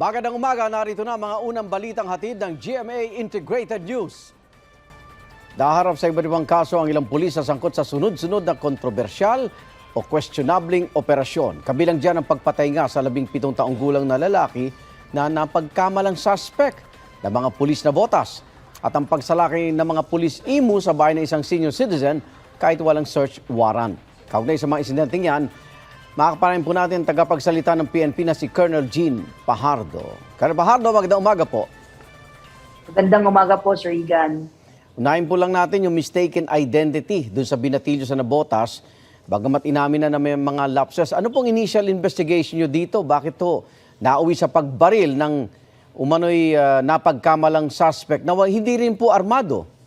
Magandang umaga, narito na mga unang balitang hatid ng GMA Integrated News. Naharap sa iba't ibang kaso ang ilang pulis sa sangkot sa sunod-sunod na kontrobersyal o questionabling operasyon. Kabilang dyan ang pagpatay nga sa labing pitong taong gulang na lalaki na napagkamalang suspect ng mga pulis na botas at ang pagsalaki ng mga pulis imo sa bahay ng isang senior citizen kahit walang search warrant. Kaugnay sa mga insidenteng yan, makakapanayin po natin tagapagsalita ng PNP na si Colonel Jean Pajardo. Colonel Pajardo, magandang umaga po. Magandang umaga po, Sir Igan. Unahin po lang natin yung mistaken identity dun sa binatilyo sa Nabotas. Bagamat inamin na na may mga lapses. Ano pong initial investigation nyo dito? Bakit to nauwi sa pagbaril ng umano'y ah, napagkamalang suspect na hindi rin po armado?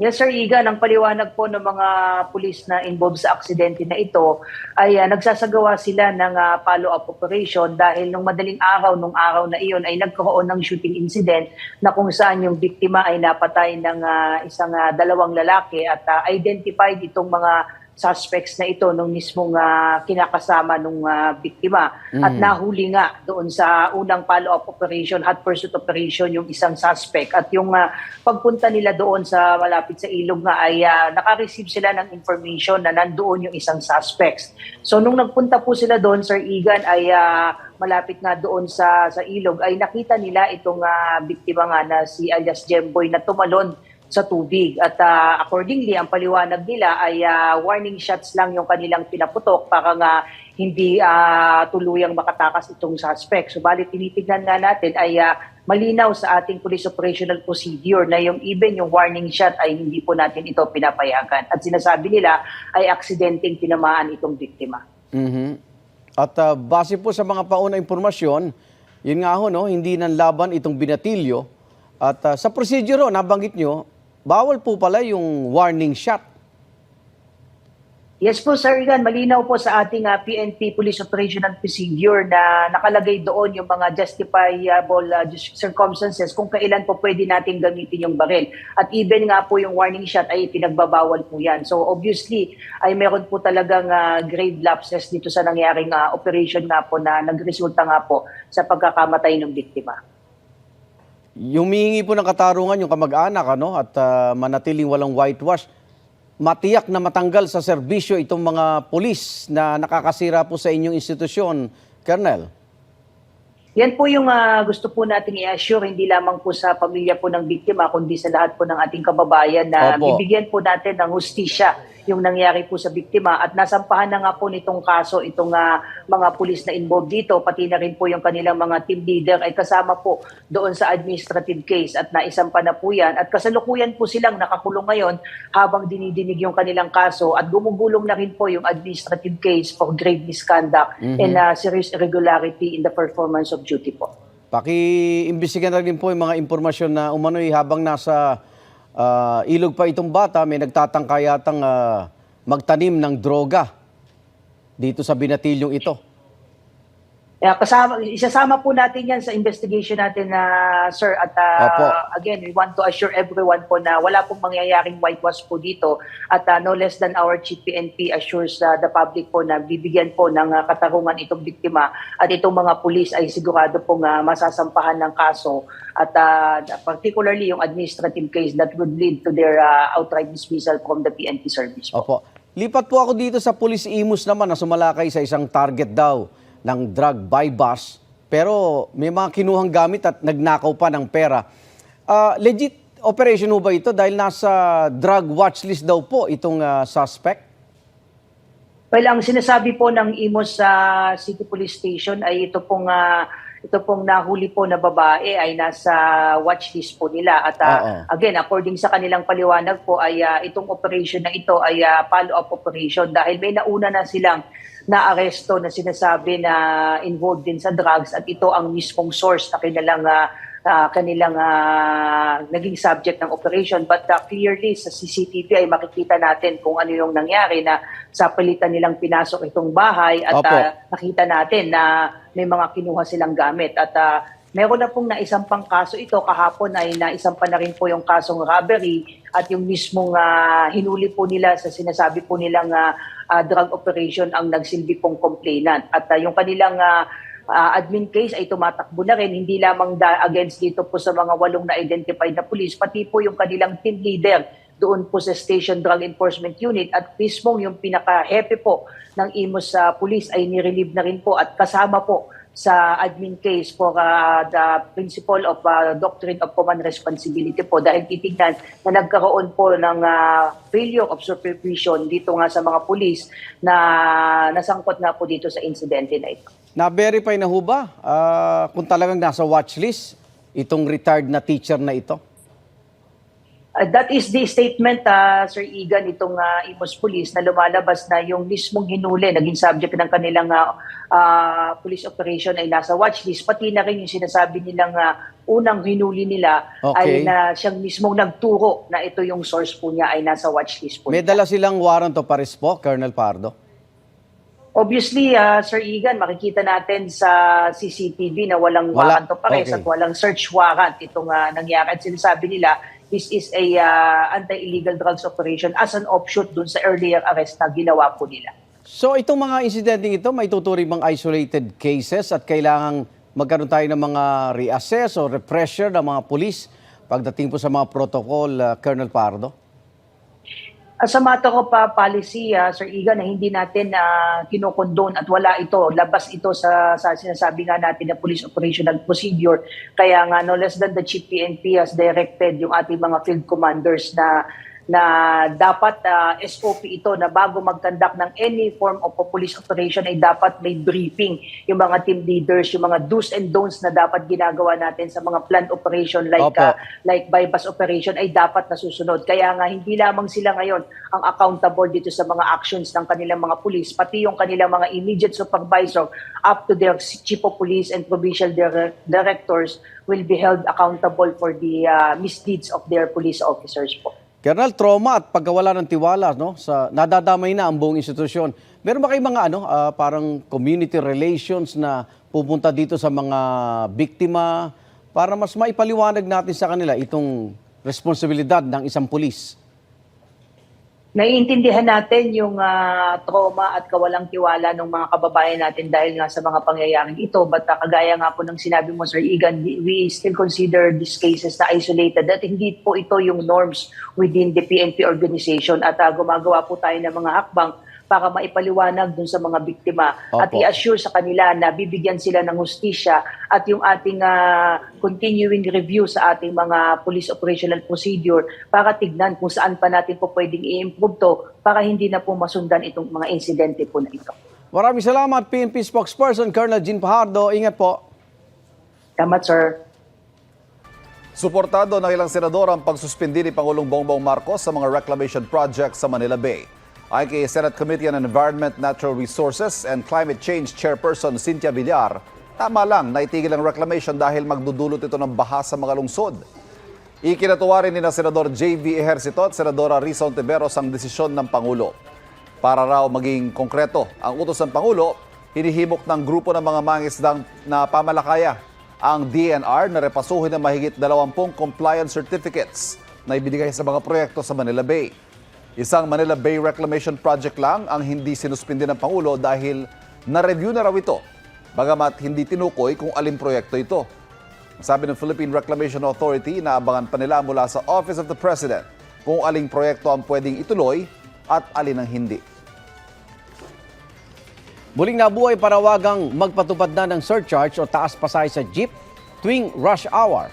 Yes, Sir Igan, ang paliwanag po ng mga pulis na involved sa aksidente na ito ay ah, nagsasagawa sila ng ah, follow-up operation dahil nung madaling araw, nung araw na iyon ay nagkaroon ng shooting incident na kung saan yung biktima ay napatay ng ah, isang ah, dalawang lalaki at ah, identified itong mga suspects na ito nung mismong ah, kinakasama nung ah, biktima. At nahuli nga doon sa unang follow-up operation, hot pursuit operation yung isang suspect. At yung ah, pagpunta nila doon sa malapit sa ilog nga ay ah, naka-receive sila ng information na nandoon yung isang suspects. So nung nagpunta po sila doon, Sir Igan, ay ah, malapit nga doon sa sa ilog ay nakita nila itong ah, biktima nga na si alias Jemboy na tumalon sa tubig. At ah, accordingly, ang paliwanag nila ay ah, warning shots lang yung kanilang pinaputok para nga hindi ah, tuluyang makatakas itong suspect. Subalit tinitignan nga natin ay ah, malinaw sa ating police operational procedure na yung even yung warning shot ay hindi po natin ito pinapayagan. At sinasabi nila ay aksidenteng tinamaan itong biktima. Mhm. At ah, base po sa mga pauna impormasyon, yun nga ho, no, hindi nang laban itong binatilyo. At ah, sa procedure ho, nabanggit nyo, bawal po pala yung warning shot. Yes po, Sir Igan, malinaw po sa ating ah, PNP Police Operational Procedure na nakalagay doon yung mga justifiable ah, circumstances kung kailan po pwede natin gamitin yung baril. At even nga po yung warning shot ay pinagbabawal po yan. So obviously ay meron po talagang ah, grave lapses dito sa nangyaring ah, operation nga po na nagresulta nga po sa pagkakamatay ng biktima. Yung mihingi po ng katarungan yung kamag-anak ano, at ah, manatiling walang whitewash, matiyak na matanggal sa serbisyo itong mga pulis na nakakasira po sa inyong institusyon, Colonel. Yan po yung ah, gusto po nating i-assure hindi lamang po sa pamilya po ng biktima kundi sa lahat po ng ating kababayan na Opo. bibigyan po natin ng hustisya yung nangyari po sa biktima. At nasampahan na nga po nitong kaso itong ah, mga pulis na involved dito pati na rin po yung kanilang mga team leader ay kasama po doon sa administrative case at naisampa na po yan. At kasalukuyan po silang nakakulong ngayon habang dinidinig yung kanilang kaso at gumugulong na rin po yung administrative case for grave misconduct and ah, serious irregularity in the performance of duty po. Paki-imbestigan na rin po yung mga impormasyon na umano'y habang nasa ah, ilog pa itong bata, may nagtatangka yatang ah, magtanim ng droga dito sa binatilyong ito. Kaya kasama, isasama po natin yan sa investigation natin na sir at Opo. again we want to assure everyone po na wala pong mangyayaring whitewash po dito at ah, no less than our chief PNP assures ah, the public po na bibigyan po ng ah, katarungan itong biktima at itong mga pulis ay sigurado pong ah, masasampahan ng kaso at ah, particularly yung administrative case that would lead to their ah, outright dismissal from the PNP service po. Opo. Lipat po ako dito sa Police Imus naman na sumalakay sa isang target daw ng drug buy bus. Pero may mga kinuhang gamit at nagnakaw pa ng pera. Ah, legit operation ho ba ito dahil nasa drug watch list daw po itong ah, suspect? Well, ang sinasabi po ng IMOS sa City Police Station ay ito pong ah, ito pong nahuli po na babae ay nasa watchlist po nila at ah, Oo. again according sa kanilang paliwanag po ay ah, itong operation na ito ay ah, follow-up operation dahil may nauna na silang naaresto na sinasabi na involved din sa drugs at ito ang mismong source na kanilang ah, ah, kanilang ah, naging subject ng operation but ah, clearly sa CCTV ay makikita natin kung ano yung nangyari na sa palitan nilang pinasok itong bahay at Opo. ah, nakita natin na may mga kinuha silang gamit at ah, meron na pong naisampang kaso ito. Kahapon ay naisampa na rin po yung kasong robbery at yung mismong ah, hinuli po nila sa sinasabi po nilang ah, ah, drug operation ang nagsilbi pong complainant. At ah, yung kanilang ah, ah, admin case ay tumatakbo na rin, hindi lamang da- against dito po sa mga walong na-identified na police, pati po yung kanilang team leader doon po sa Station Drug Enforcement Unit. At mismong yung pinaka-hepe po ng IMOS sa police ay nirelieve na rin po. At kasama po sa admin case for uh, the principle of uh, doctrine of command responsibility po dahil titignan na nagkaroon po ng uh, failure of supervision dito nga sa mga pulis na nasangkot nga po dito sa insidente na ito. Na-verify na ho ba ah, kung talagang nasa watchlist itong retired na teacher na ito? Uh, that is the statement, uh, Sir Igan, itong uh, Imos Police na lumalabas na yung mismong hinuli, naging subject ng kanilang uh, uh, police operation ay nasa watchlist. Pati na rin yung sinasabi nilang uh, unang hinuli nila Okay. ay na siyang mismong nagturo na ito yung source po niya ay nasa watchlist po. May niya. dala silang warrant of arrest po, Colonel Pardo? Obviously, uh, Sir Igan, makikita natin sa CCTV na walang Wala. warrant of arrest Okay. at walang search warrant itong uh, nangyari. At sinasabi nila, this is a uh, anti-illegal drugs operation as an offshoot dun sa earlier arrest na ginawa po nila. So itong mga insidenteng ito, may tuturing bang isolated cases at kailangang magkaroon tayo ng mga reassess o repressure ng mga pulis pagdating po sa mga protocol, uh, Colonel Pardo? As a matter of policy, uh, Sir Igan, na hindi natin uh, kinokondone at wala ito, labas ito sa, sa sinasabi nga natin na police operational procedure. Kaya nga no less than the Chief PNP has directed yung ating mga field commanders na na dapat uh, SOP ito na bago mag-conduct ng any form of police operation ay dapat may briefing yung mga team leaders, yung mga do's and don'ts na dapat ginagawa natin sa mga planned operation like Opo. uh, like bypass operation ay dapat nasusunod. Kaya nga hindi lamang sila ngayon ang accountable dito sa mga actions ng kanilang mga police, pati yung kanilang mga immediate supervisor up to their chief of police and provincial dir- directors will be held accountable for the uh, misdeeds of their police officers po. Colonel, trauma at pagkawala ng tiwala, no? Sa, nadadamay na ang buong institusyon. Meron ba kayong mga ano, ah, parang community relations na pupunta dito sa mga biktima para mas maipaliwanag natin sa kanila itong responsibilidad ng isang pulis? Naiintindihan natin yung ah, trauma at kawalang tiwala ng mga kababayan natin dahil nga sa mga pangyayaring ito. But ah, kagaya nga po ng sinabi mo, Sir Igan, we still consider these cases na isolated at hindi po ito yung norms within the PNP organization at ah, gumagawa po tayo ng mga hakbang para maipaliwanag dun sa mga biktima at Opo. i-assure sa kanila na bibigyan sila ng hustisya at yung ating ah, continuing review sa ating mga police operational procedure para tignan kung saan pa natin po pwedeng i-improve to para hindi na po masundan itong mga insidente po na ito. Maraming salamat, PNP spokesperson Colonel Jean Pajardo. Ingat po. Tama, sir. Suportado ng ilang senador ang pagsuspindi ni Pangulong Bongbong Marcos sa mga reclamation projects sa Manila Bay. Ayon kay Senate Committee on Environment, Natural Resources and Climate Change Chairperson Cynthia Villar, tama lang na itigil ang reclamation dahil magdudulot ito ng baha sa mga lungsod. Ikinatuwa rin ni na Senador J.V. Ejercito at Senadora Risa Ontiveros ang desisyon ng Pangulo. Para raw maging konkreto ang utos ng Pangulo, hinihimok ng grupo ng mga mangisdang na pamalakaya ang DNR na repasuhin ng mahigit 20 compliance certificates na ibinigay sa mga proyekto sa Manila Bay. Isang Manila Bay Reclamation Project lang ang hindi sinuspindi ng Pangulo dahil na-review na raw ito, bagamat hindi tinukoy kung alin proyekto ito. Sabi ng Philippine Reclamation Authority, naabangan pa nila mula sa Office of the President kung aling proyekto ang pwedeng ituloy at alin ang hindi. Muling nabuhay parawagang magpatupad na ng surcharge o taas pasay sa jeep tuwing rush hour.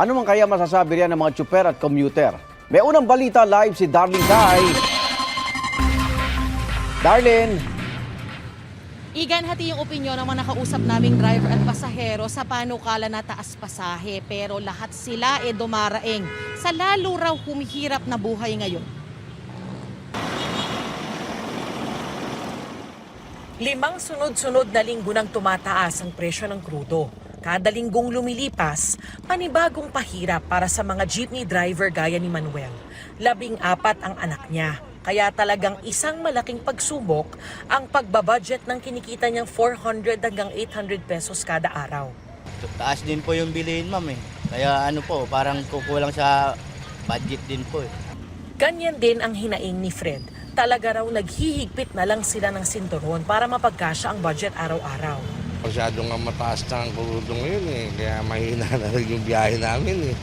Ano man kaya masasabi riyan ng mga tsuper at commuter? May unang balita live si Darlene Kai. Darlene, Igan, hati yung opinyon ng mga nakausap naming driver at pasahero sa panukala na taas pasahe. Pero lahat sila e dumaraing sa lalo raw humihirap na buhay ngayon. Limang sunod-sunod na linggo nang tumataas ang presyo ng krudo. Kada linggong lumilipas, panibagong pahirap para sa mga jeepney driver gaya ni Manuel. Labing apat ang anak niya. Kaya talagang isang malaking pagsubok ang pagbabudget ng kinikita niyang 400 hanggang 800 pesos kada araw. Taas din po yung bilihin, ma'am eh. Kaya ano po, parang kukulang sa budget din po eh. Ganyan din ang hinaing ni Fred. Talaga raw naghihigpit na lang sila ng sinturon para mapagkasya ang budget araw-araw. Masyado nga mataas na ang krudo ngayon eh. Kaya mahina na rin yung biyahe namin eh.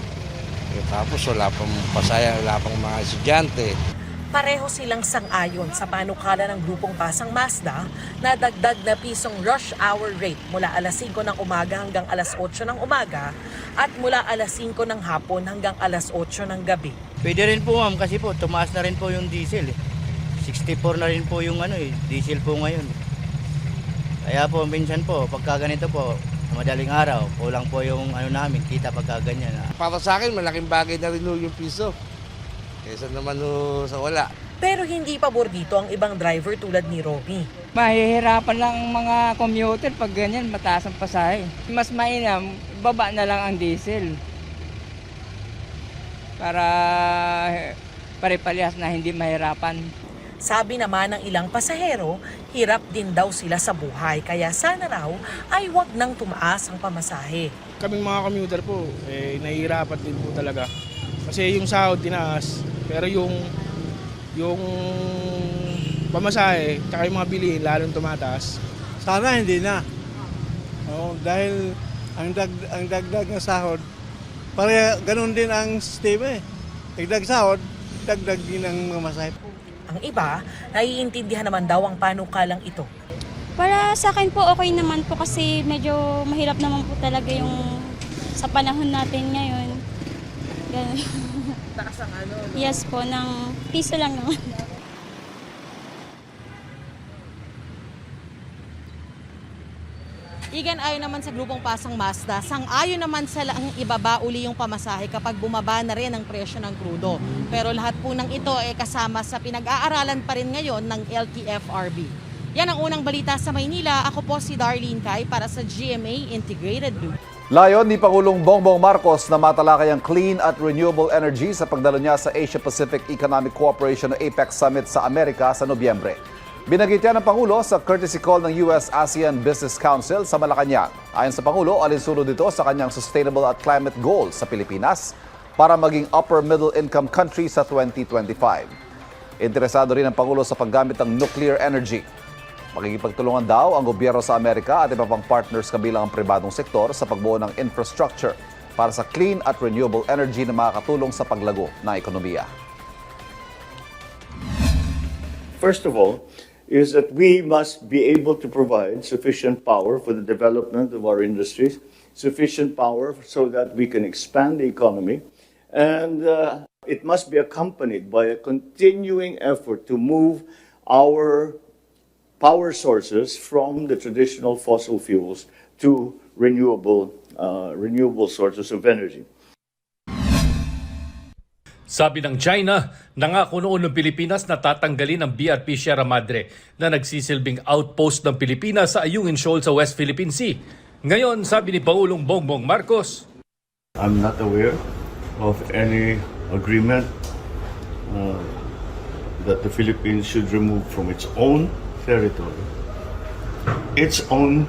Eh, Tapos wala pang pasaya, wala pang mga estudyante. Pareho silang sang-ayon sa panukala ng grupong Pasang Mazda na dagdag na pisong rush hour rate mula alas 5 ng umaga hanggang alas 8 ng umaga at mula alas 5 ng hapon hanggang alas 8 ng gabi. Pwede rin po ma'am kasi po tumaas na rin po yung diesel eh. 64 na rin po yung ano eh, diesel po ngayon. Kaya po minsan po pagka ganito po, sa madaling araw, kulang po yung ano namin, kita pagka ganyan. ah. Para sa akin, malaking bagay na rin yung piso. Kaysa naman ho sa wala. Pero hindi pabor dito ang ibang driver tulad ni Romy. Mahihirapan lang ang mga commuter pag ganyan, mataas ang pasahe. Mas mainam, baba na lang ang diesel. Para pare-parehas na hindi mahirapan. Sabi naman ng ilang pasahero, hirap din daw sila sa buhay kaya sana raw ay wag nang tumaas ang pamasahe. kaming mga commuter po, eh, nahihirapan din po talaga. Kasi yung sahod tinaas, pero yung yung pamasahe, tsaka yung mga bilihin, lalong tumataas. Sana hindi na. Oo, dahil ang, dag, ang dagdag ng sahod, pare ganun din ang sistema eh. Dagdag sahod, dagdag din ang mga masahe. Ang iba, naiintindihan naman daw ang panukalang ito. Para sa akin po okay naman po kasi medyo mahirap naman po talaga yung sa panahon natin ngayon. Ganun. Taas ang ano, Yes po, ng piso lang naman. Igan ayon naman sa grupong Pasang Mazda, sang-ayon naman sa lang ibaba uli yung pamasahe kapag bumaba na rin ang presyo ng krudo. Pero lahat po ng ito ay kasama sa pinag-aaralan pa rin ngayon ng LTFRB. Yan ang unang balita sa Maynila. Ako po si Darlene Kai para sa GMA Integrated News. Layon ni Pangulong Bongbong Marcos na matalakay ang clean at renewable energy sa pagdalo niya sa Asia-Pacific Economic Cooperation o APEC Summit sa Amerika sa Nobyembre. Binagit yan ng Pangulo sa courtesy call ng US-ASEAN Business Council sa Malacanang. Ayon sa Pangulo, alinsunod ito sa kanyang sustainable at climate goals sa Pilipinas para maging upper middle income country sa 2025. Interesado rin ang Pangulo sa paggamit ng nuclear energy. Makikipagtulungan daw ang gobyerno sa Amerika at iba pang partners kabilang ang pribadong sektor sa pagbuo ng infrastructure para sa clean at renewable energy na makakatulong sa paglago ng ekonomiya. First of all, is that we must be able to provide sufficient power for the development of our industries, sufficient power so that we can expand the economy, and uh, it must be accompanied by a continuing effort to move our power sources from the traditional fossil fuels to renewable, uh, renewable sources of energy. Sabi ng China, nangako noon ng Pilipinas na tatanggalin ang BRP Sierra Madre na nagsisilbing outpost ng Pilipinas sa Ayungin Shoal sa West Philippine Sea. Ngayon, sabi ni Pangulong Bongbong Marcos, I'm not aware of any agreement uh, that the Philippines should remove from its own territory its own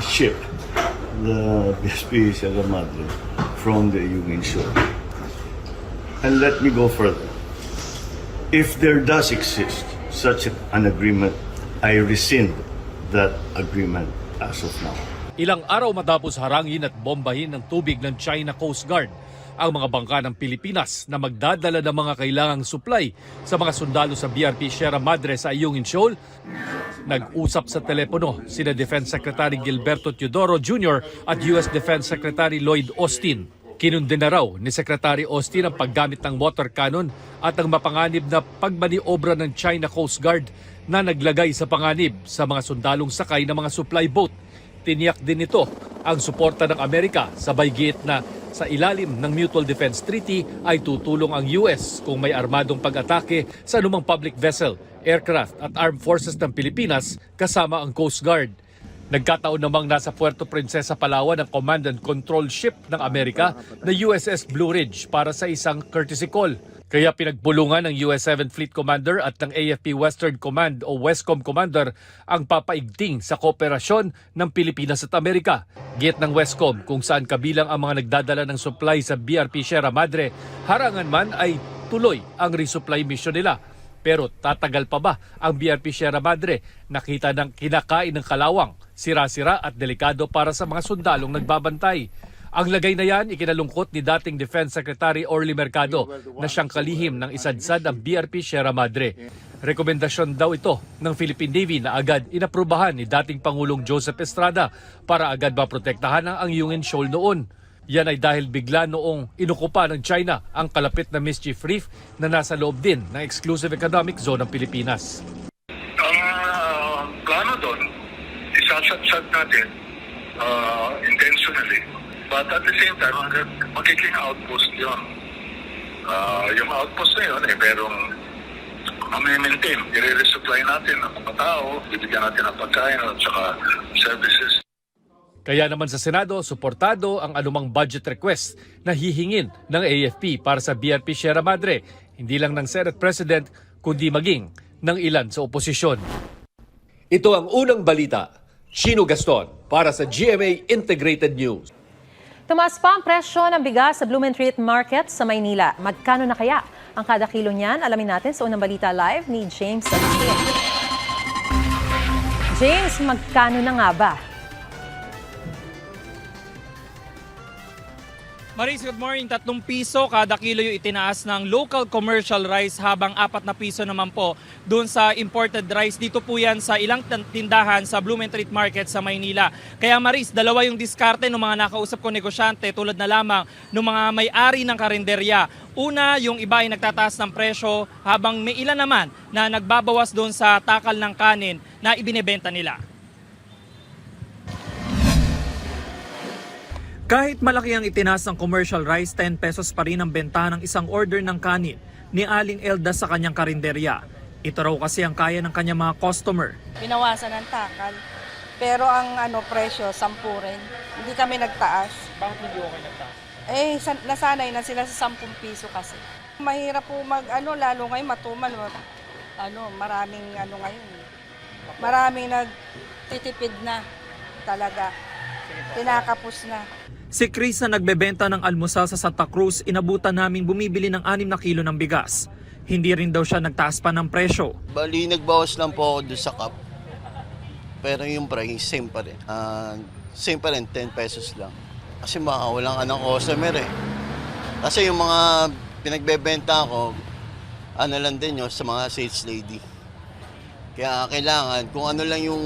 ship, the BSP Sierra Madre, from the Ayungin Shore. And let me go further. If there does exist such an agreement, I rescind that agreement as of now. ilang araw matapos harangin at bombahin ng tubig ng China Coast Guard ang mga bangka ng Pilipinas na magdadala ng mga kailangang supply sa mga sundalo sa BRP Sierra Madre sa Ayungin Shoal, nag-usap sa telepono sina Defense Secretary Gilberto Teodoro Jr. at US Defense Secretary Lloyd Austin. Kinundi na raw ni Secretary Austin ang paggamit ng water cannon at ang mapanganib na pagmaniobra ng China Coast Guard na naglagay sa panganib sa mga sundalong sakay ng mga supply boat. Tiniyak din nito ang suporta ng Amerika sabay giit na sa ilalim ng Mutual Defense Treaty ay tutulong ang US kung may armadong pag-atake sa anumang public vessel, aircraft at armed forces ng Pilipinas kasama ang Coast Guard. Nagkataon namang nasa Puerto Princesa, Palawan ang command and control ship ng Amerika na USS Blue Ridge para sa isang courtesy call. Kaya pinagpulungan ng US 7th Fleet Commander at ng AFP Western Command o Westcom Commander ang papaigting sa kooperasyon ng Pilipinas at Amerika. Giit ng Westcom kung saan kabilang ang mga nagdadala ng supply sa BRP Sierra Madre, harangan man ay tuloy ang resupply mission nila. Pero tatagal pa ba ang BRP Sierra Madre? Nakita ng kinakain ng kalawang, sira-sira at delikado para sa mga sundalong nagbabantay. Ang lagay na yan ikinalungkot ni dating Defense Secretary Orly Mercado na siyang kalihim ng isadsad ang BRP Sierra Madre. Rekomendasyon daw ito ng Philippine Navy na agad inaprubahan ni dating Pangulong Joseph Estrada para agad maprotektahan ang Yungin Shoal noon. Yan ay dahil bigla noong inukupa ng China ang kalapit na Mischief Reef na nasa loob din ng exclusive economic zone ng Pilipinas. Ang ah, plano doon, isasat-sat natin ah, intentionally. But at the same time, magiging outpost yun. Ah, yung outpost na yun, eh, merong maintain. I-resupply natin ng mga tao, bibigyan natin ng pagkain at saka services. Kaya naman sa Senado, suportado ang anumang budget request na hihingin ng AFP para sa BRP Sierra Madre, hindi lang ng Senate President, kundi maging ng ilan sa oposisyon. Ito ang unang balita. Chino Gaston para sa GMA Integrated News. Tumaas pa ang presyo ng bigas sa Blumentritt Market sa Maynila. Magkano na kaya ang kada kilo niyan? Alamin natin sa unang balita live ni James Agustin. James, magkano na nga ba? Maris, good morning. Tatlong piso kada kilo yung itinaas ng local commercial rice habang apat na piso naman po doon sa imported rice. Dito po yan sa ilang tin- tindahan sa Blumentritt Market sa Maynila. Kaya Maris, dalawa yung diskarte ng mga nakausap ko negosyante tulad na lamang ng mga may-ari ng karinderya. Una, yung iba ay nagtataas ng presyo habang may ilan naman na nagbabawas doon sa takal ng kanin na ibinebenta nila. Kahit malaki ang itinaas ng commercial rice, 10 pesos pa rin ang benta ng isang order ng kanin ni Aling Elda sa kanyang karinderya. Ito raw kasi ang kaya ng kanyang mga customer. Binawasan ng takal. Pero ang ano presyo, sampu rin. Hindi kami nagtaas. Bakit hindi okay nagtaas? Eh, san- nasanay na sila sa 10 piso kasi. Mahirap po mag, ano, lalo ngayon matumal. ma- Ano, maraming ano ngayon. Maraming nagtitipid na talaga. Tinakapos na. Si Chris na nagbebenta ng almusal sa Santa Cruz, inabutan namin bumibili ng 6 na kilo ng bigas. Hindi rin daw siya nagtaas pa ng presyo. Bali, nagbawas lang po ako doon sa cup. Pero yung price, same pa rin. Ah, same pa rin, 10 pesos lang. Kasi makawalan ka ng customer eh. Kasi yung mga pinagbebenta ko, ano lang din yun sa mga sales lady. Kaya kailangan, kung ano lang yung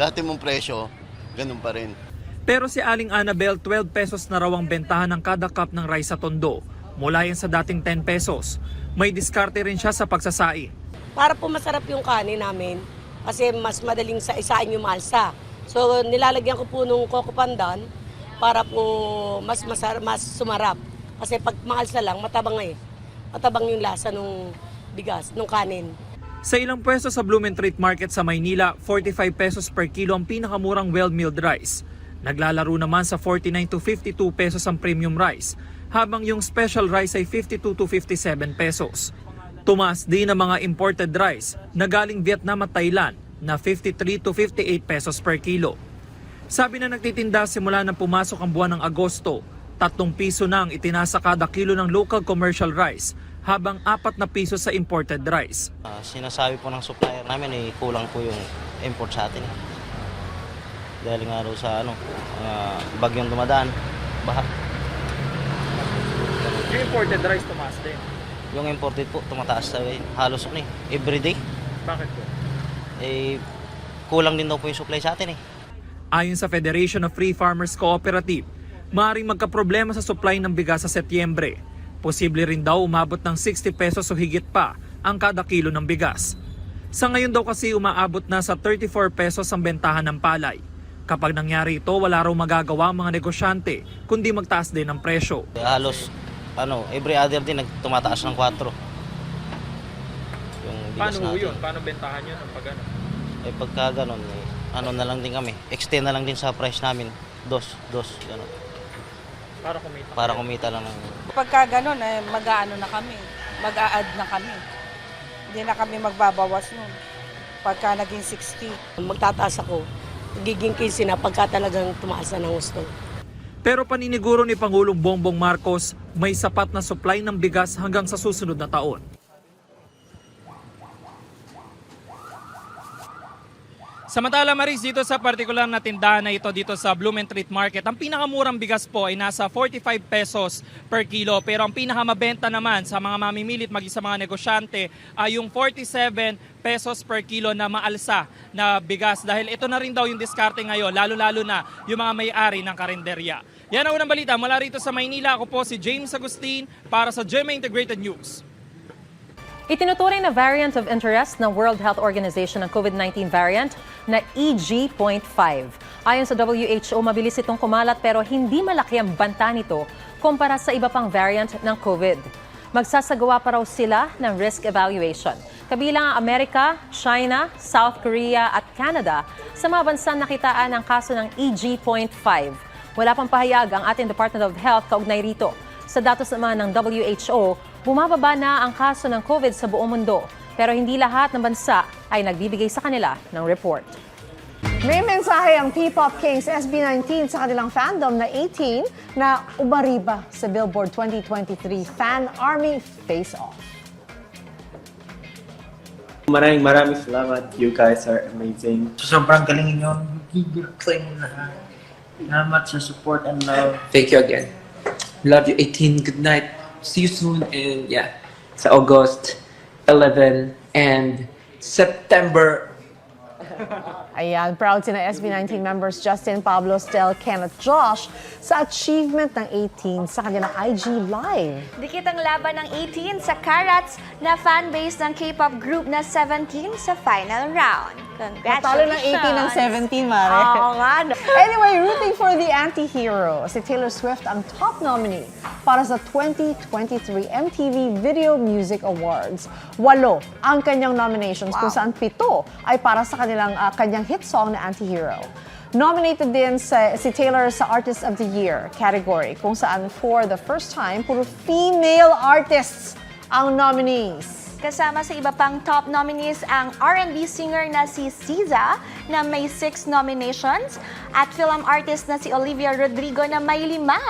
dati mong presyo, ganun pa rin. Pero si Aling Annabel, 12 pesos na raw ang bentahan ng kada cup ng rice sa tondo. Mula yan sa dating 10 pesos. May diskarte rin siya sa pagsasaing. Para po masarap yung kanin namin. Kasi mas madaling sa isain yung malsa. So nilalagyan ko po nung coco pandan para po mas masarap, mas sumarap. Kasi pag maalsa lang, matabang eh. Matabang yung lasa nung bigas, nung kanin. Sa ilang pwesto sa Blumentritt Market sa Maynila, 45 pesos per kilo ang pinakamurang well-milled rice. Naglalaro naman sa 49 to 52 pesos ang premium rice, habang yung special rice ay 52 to 57 pesos. Tumaas din ang mga imported rice na galing Vietnam at Thailand na 53 to 58 pesos per kilo. Sabi na nagtitinda simula nang pumasok ang buwan ng Agosto, tatlong piso na ang itinasa kada kilo ng local commercial rice, habang apat na piso sa imported rice. Ah, sinasabi po ng supplier namin eh, kulang po yung import sa atin. Eh. Dahil nga raw sa ano, ah, bagyong dumadaan, baha. Yung imported rice tumaas din. Yung imported po, tumataas sa halos ano eh, everyday. Bakit po? Eh, kulang din daw po yung supply sa atin eh. Ayon sa Federation of Free Farmers Cooperative, maaaring magkaproblema sa supply ng bigas sa Setyembre. Posible rin daw umabot ng 60 pesos o higit pa ang kada kilo ng bigas. Sa ngayon daw kasi umaabot na sa 34 pesos ang bentahan ng palay. Kapag nangyari ito, wala raw magagawa ang mga negosyante kundi magtaas din ang presyo. Halos, ano, every other day nagtumataas ng 4. Yung bigas natin. Paano bentahan yun pag ano? Eh pagka ganun, eh, ano na lang din kami, extend na lang din sa price namin. Dos, dos, ganun. Para kumita. Para kumita lang ng Pagka ganun, eh, mag-aano na kami. Mag-a-add na kami. Hindi na kami magbabawas nun. Pagka naging 60. Magtataas ako. Giging 15 na pagka talagang tumaas na ng gusto. Pero paniniguro ni Pangulong Bongbong Marcos, may sapat na supply ng bigas hanggang sa susunod na taon. Samantala Maris, dito sa particular na tindahan na ito dito sa Blumentritt Market, ang pinakamurang bigas po ay nasa 45 pesos per kilo. Pero ang pinakamabenta naman sa mga mamimilit maging sa mga negosyante ay yung 47 pesos per kilo na maalsa na bigas. Dahil ito na rin daw yung diskarte ngayon, lalo-lalo na yung mga may-ari ng karinderya. Yan ang unang balita. Mula rito sa Maynila, ako po si James Agustin para sa GMA Integrated News. Itinuturing na variant of interest ng World Health Organization ng COVID-19 variant na E EG.5. Ayon sa WHO, mabilis itong kumalat pero hindi malaki ang banta nito kumpara sa iba pang variant ng COVID. Magsasagawa pa raw sila ng risk evaluation. Kabilang ang Amerika, China, South Korea at Canada sa mga bansang nakitaan ng kaso ng E EG.5. Wala pang pahayag ang ating Department of Health kaugnay rito. Sa datos naman ng WHO, bumababa na ang kaso ng COVID sa buong mundo. Pero hindi lahat ng bansa ay nagbibigay sa kanila ng report. May mensahe ang P-Pop Kings SB19 sa kanilang fandom na 18 na umariba sa Billboard 2023 Fan Army Face Off. Maraming maraming salamat. You guys are amazing. Sobrang galing nyo. Inyo lahat. Salamat sa support and love. Thank you again. Love you 18. Good night. See you soon. And yeah, sa August 11 and September Ayan, proud sina SB19 members Justin, Pablo, Stel, Kenneth, Josh sa achievement ng 18 sa kanilang IG Live. Dikit ang laban ng 18 sa Karats na fanbase ng K-pop group na 17 sa final round. Natalo ng 18 ng 17, Mare. Oo nga. Anyway, rooting for the anti-hero, si Taylor Swift ang top nominee para sa 2023 MTV Video Music Awards. Walo ang kanyang nominations kung saan pito ay para sa kanilang ah, kanyang hit song na Anti-Hero. Nominated din sa, si Taylor sa Artist of the Year category kung saan for the first time, puro female artists ang nominees. Kasama sa iba pang top nominees ang R&B singer na si SZA na may 6 nominations at film artist na si Olivia Rodrigo na may lima.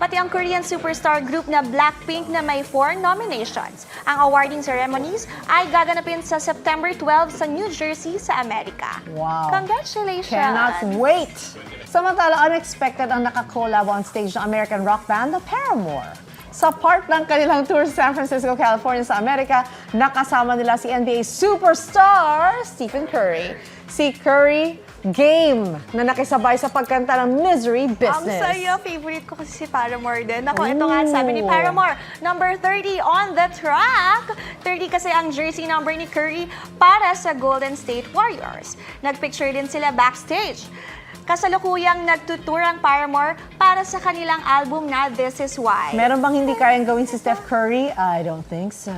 Pati ang Korean superstar group na Blackpink na may 4 nominations. Ang awarding ceremonies ay gaganapin sa September 12 sa New Jersey sa Amerika. Wow. Congratulations! Cannot wait! Samantala, unexpected ang nakakolab on stage ng American rock band na Paramore. Sa part ng kanilang tour sa San Francisco, California sa Amerika, nakasama nila si NBA superstar Stephen Curry. Si Curry game na nakisabay sa pagkanta ng Misery Ang Business. saya, favorite ko kasi si Paramore din. Ako, ito nga sabi ni Paramore, number 30 on the track. 30 kasi ang jersey number ni Curry para sa Golden State Warriors. Nagpicture din sila backstage. Kasalukuyang nagtutour ang Paramore para sa kanilang album na This Is Why. Meron bang hindi kayang gawin si Steph Curry? I don't think so.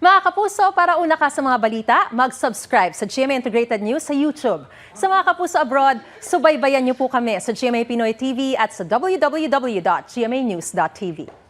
Mga kapuso, para una ka sa mga balita, mag-subscribe sa GMA Integrated News sa YouTube. Sa mga kapuso abroad, subaybayan niyo po kami sa GMA Pinoy TV at sa www.gmanews.tv.